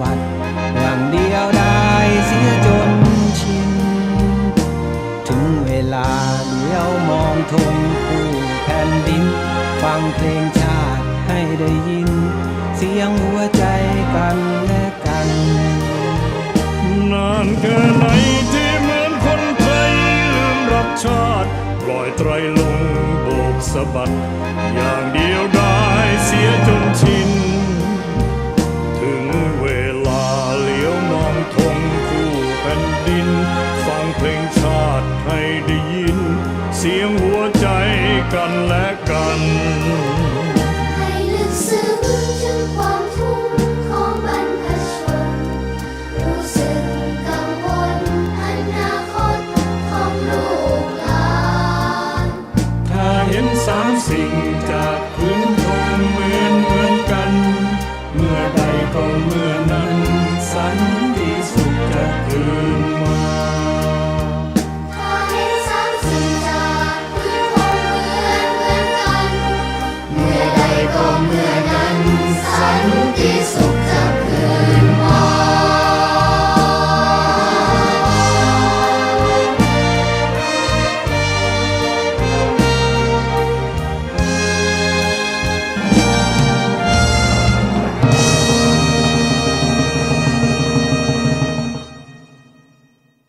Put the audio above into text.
บัดหวังเดียวได้เสียจนชิน ถึงเวลาเดียวมองทงคู่แผ่นดิน ฟังเพลงชาติให้ได้ยิน เสียงหัวใจกันและกัน นานแค่ไหนที่เหมือนคนไทยลืมรับชาติปล่อยไตรลงโบกสะบัด อย่างเดียวได้เสียจนชิน ติ